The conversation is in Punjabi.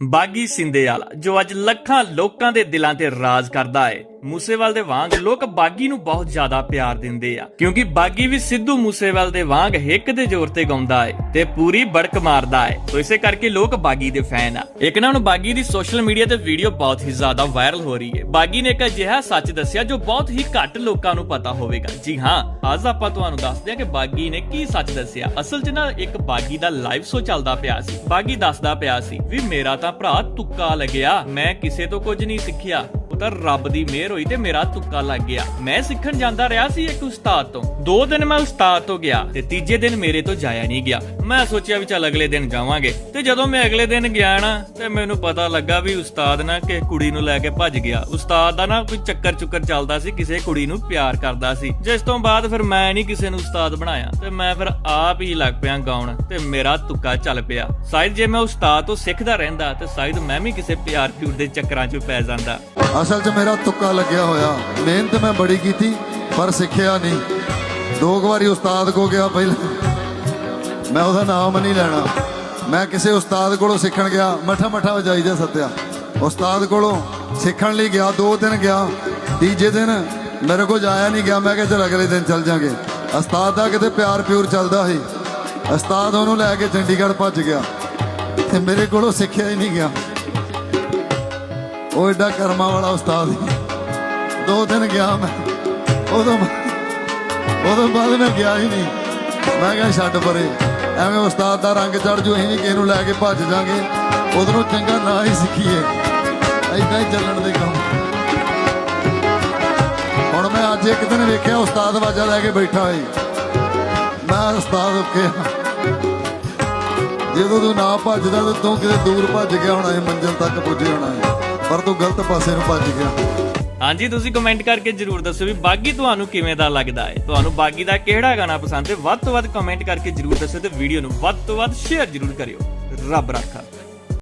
ਬਾਗੀ ਸਿੰਧੇਵਾਲਾ, ਜੋ ਅੱਜ ਲੱਖਾਂ ਲੋਕਾਂ ਦੇ ਦਿਲਾਂ ਤੇ ਰਾਜ ਕਰਦਾ ਹੈ ਮੂਸੇਵਾਲ ਦੇ ਵਾਂਗ ਲੋਕ ਬਾਗੀ ਨੂੰ ਬਹੁਤ ਜ਼ਿਆਦਾ ਪਿਆਰ ਦਿੰਦੇ ਆ। ਕਿਉਂਕਿ ਬਾਗੀ ਵੀ ਸਿੱਧੂ ਮੂਸੇਵਾਲ ਦੇ ਵਾਂਗ ਹਿੱਕ ਦੇ ਜ਼ੋਰ ਤੇ ਗਾਉਂਦਾ ਹੈ ਤੇ ਪੂਰੀ ਬੜਕ ਮਾਰਦਾ ਹੈ ਤੋ ਇਸੇ ਕਰਕੇ ਲੋਕ ਬਾਗੀ ਦੇ ਫੈਨ ਆ। ਇੱਕ ਨਾ ਹੁਣ ਬਾਗੀ ਦੀ ਸੋਸ਼ਲ ਮੀਡੀਆ ਤੇ ਵੀਡੀਓ ਬਹੁਤ ਹੀ ਜ਼ਿਆਦਾ ਵਾਇਰਲ ਹੋ ਰਹੀ ਹੈ ਬਾਗੀ ਨੇ ਇੱਕ ਅਜਿਹਾ ਸੱਚ ਦੱਸਿਆ ਜੋ ਬਹੁਤ ਹੀ ਘੱਟ ਲੋਕਾਂ ਨੂੰ ਪਤਾ ਹੋਵੇਗਾ। ਜੀ ਹਾਂ, ਅੱਜ ਆਪਾਂ ਤੁਹਾਨੂੰ ਦੱਸਦੇ ਹਾਂ ਕਿ ਬਾਗੀ ਨੇ ਕੀ ਸੱਚ ਦੱਸਿਆ। ਅਸਲ 'ਚ ਨਾ ਇੱਕ ਬਾਗੀ ਦਾ ਲਾਈਵ ਸ਼ੋ ਚੱਲਦਾ ਪਿਆ ਸੀ। ਬਾਗੀ ਦੱਸਦਾ ਪਿਆ ਸੀ ਵੀ ਮੇਰਾ ਤਾਂ ਭਰਾ ਤੁੱਕਾ ਲੱਗਿਆ। ਮੈਂ ਕਿਸੇ ਤੋਂ ਕੁਝ ਨਹੀਂ ਸਿੱਖਿਆ। ਉਹ ਰੱਬ ਦੀ ਮਿਹਰ ਹੋਈ ਤੇ ਮੇਰਾ ਤੁੱਕਾ ਲੱਗ ਗਿਆ। ਮੈਂ ਸਿੱਖਣ ਜਾਂਦਾ ਰਿਹਾ ਸੀ ਇੱਕ ਉਸਤਾਦ ਤੋਂ। ਦੋ ਦਿਨ ਮੈਂ ਉਸਤਾਦ ਤੋਂ ਗਿਆ ਤੇ ਤੀਜੇ ਦਿਨ ਮੇਰੇ ਤੋਂ ਜਾਇਆ ਨਹੀਂ ਗਿਆ। ਮੈਂ ਸੋਚਿਆ ਵੀ ਚੱਲ ਅਗਲੇ ਦਿਨ ਜਾਵਾਂਗੇ। ਤੇ ਜਦੋਂ ਮੈਂ ਅਗਲੇ ਦਿਨ ਗਿਆ ਨਾ, ਤੇ ਮੈਨੂੰ ਪਤਾ ਲੱਗਾ ਵੀ ਉਸਤਾਦ ਨਾ ਕਿ ਕੁੜੀ ਨੂੰ ਲੈ ਕੇ ਭੱਜ ਗਿਆ। ਉਸਤਾਦ ਦਾ ਨਾ ਕੋਈ ਚੱਕਰ ਚੁੱਕਰ ਚੱਲਦਾ ਸੀ, ਕਿਸੇ ਕੁੜੀ ਨੂੰ ਪਿਆਰ ਕਰਦਾ ਸੀ। ਜਿਸ ਤੋਂ ਬਾਅਦ ਫਿਰ ਮੈਂ ਨਹੀਂ ਕਿਸੇ ਨੂੰ ਉਸਤਾਦ ਬਣਾਇਆ। ਤੇ ਮੈਂ ਫਿਰ ਆਪ ਹੀ ਲੱਗ ਪਿਆ ਗਾਉਣ ਤੇ ਮੇਰਾ ਤੁੱਕਾ ਚੱਲ ਪਿਆ। ਸ਼ਾਇਦ ਜੇ ਮੈਂ ਉਸਤਾਦ ਤੋਂ ਸਿੱਖਦਾ ਰਹਿੰਦਾ ਤੇ ਸ਼ਾਇਦ ਮੈਂ ਵੀ ਕਿਸੇ ਪਿਆਰ ਪਿਉਰ ਦੇ ਚੱਕਰਾਂ 'ਚ ਪੈ ਜਾਂਦਾ। ਅਸਲ 'ਚ ਮੇਰਾ ਤੁੱਕਾ ਲੱਗਿਆ ਹੋਇਆ। ਮਿਹਨਤ ਮੈਂ ਬੜੀ ਕੀਤੀ, ਪਰ ਸਿੱਖਿਆ ਨਹੀਂ। ਦੋ ਕੁ ਵਾਰੀ ਉਸਤਾਦ ਕੋ ਗਿਆ ਪਹਿਲਾਂ। ਮੈਂ ਉਹਦਾ ਨਾਮ ਨਹੀਂ ਲੈਣਾ। ਮੈਂ ਕਿਸੇ ਉਸਤਾਦ ਕੋਲੋਂ ਸਿੱਖਣ ਗਿਆ ਮਠਾ ਮਠਾ ਵਜਾਈ ਦਾ ਸੱਤਿਆ ਉਸਤਾਦ ਕੋਲੋਂ ਸਿੱਖਣ ਲਈ ਗਿਆ, ਦੋ ਦਿਨ ਗਿਆ। ਤੀਜੇ ਦਿਨ ਮੇਰੇ ਕੋਲ ਜਾਇਆ ਨਹੀਂ ਗਿਆ। ਮੈਂ ਕਿਹਾ ਚਲ ਅਗਲੇ ਦਿਨ ਚੱਲ ਜਾਾਂਗੇ। ਉਸਤਾਦ ਦਾ ਕਿਤੇ ਪਿਆਰ ਪਿਉਰ ਚੱਲਦਾ ਸੀ। ਉਸਤਾਦ ਉਹਨੂੰ ਲੈ ਕੇ ਚੰਡੀਗੜ੍ਹ ਭੱਜ ਗਿਆ। ਤੇ ਮੇਰੇ ਕੋਲੋਂ ਸਿੱਖਿਆ ਹੀ ਨਹੀਂ ਗਿਆ। ਉਹ ਏਡਾ ਕਰਮਾਂ ਵਾਲਾ ਉਸਤਾਦ ਸੀ। ਦੋ ਦਿਨ ਗਿਆ ਮੈਂ। ਉਦੋਂ ਉਦੋਂ ਬਾਅਦ ਮੈਂ ਗਿਆ ਹੀ ਨਹੀਂ। ਮੈਂ ਕਿਹਾ ਛੱਡ ਪਰੇ। ਐਵੇਂ ਉਸਤਾਦ ਦਾ ਰੰਗ ਚੜ ਜੂ, ਅਸੀਂ ਵੀ ਕਿਸੇ ਨੂੰ ਲੈ ਕੇ ਭੱਜ ਜਾਾਂਗੇ। ਉਦੋਂ ਚੰਗਾ ਨਾ ਹੀ ਸਿੱਖੀਏ। ਐਦਾਂ ਹੀ ਚੱਲਣ ਦੇ ਕੰਮ। ਹੁਣ ਮੈਂ ਅੱਜ ਇੱਕ ਦਿਨ ਵੇਖਿਆ ਉਸਤਾਦ ਵਾਜਾ ਲੈ ਕੇ ਬੈਠਾ ਹੋਈ ਮੈਂ ਉਸਤਾਦ ਉੱਕੇ ਜਦੋਂ ਤੂੰ ਨਾ ਭੱਜਦਾ, ਤੇ ਤੂੰ ਕਿਤੇ ਦੂਰ ਭੱਜ ਗਿਆ ਹੋਣਾ ਹੈ ਮੰਜ਼ਿਲ ਤੱਕ ਪੁੱਜੇ ਹੋਣਾ ਹੈ ਪਰ ਤੂੰ ਗਲਤ ਪਾਸੇ ਨੂੰ ਭੱਜ ਗਿਆ। ਹਾਂਜੀ, ਤੁਸੀਂ ਕਮੈਂਟ ਕਰਕੇ ਜਰੂਰ ਦੱਸੋ ਵੀ ਬਾਗੀ ਤੁਹਾਨੂੰ ਕਿਵੇਂ ਦਾ ਲੱਗਦਾ ਹੈ। ਤੁਹਾਨੂੰ ਬਾਗੀ ਦਾ ਕਿਹੜਾ ਗਾਣਾ ਪਸੰਦ ਹੈ? ਵੱਧ ਤੋਂ ਵੱਧ ਕਮੈਂਟ ਕਰਕੇ ਜਰੂਰ ਦੱਸੋ ਤੇ ਵੀਡੀਓ ਨੂੰ ਵੱਧ ਤੋਂ ਵੱਧ ਸ਼ੇਅਰ ਜਰੂਰ ਕਰਿਓ। ਰੱਬ ਰਾਖਾ।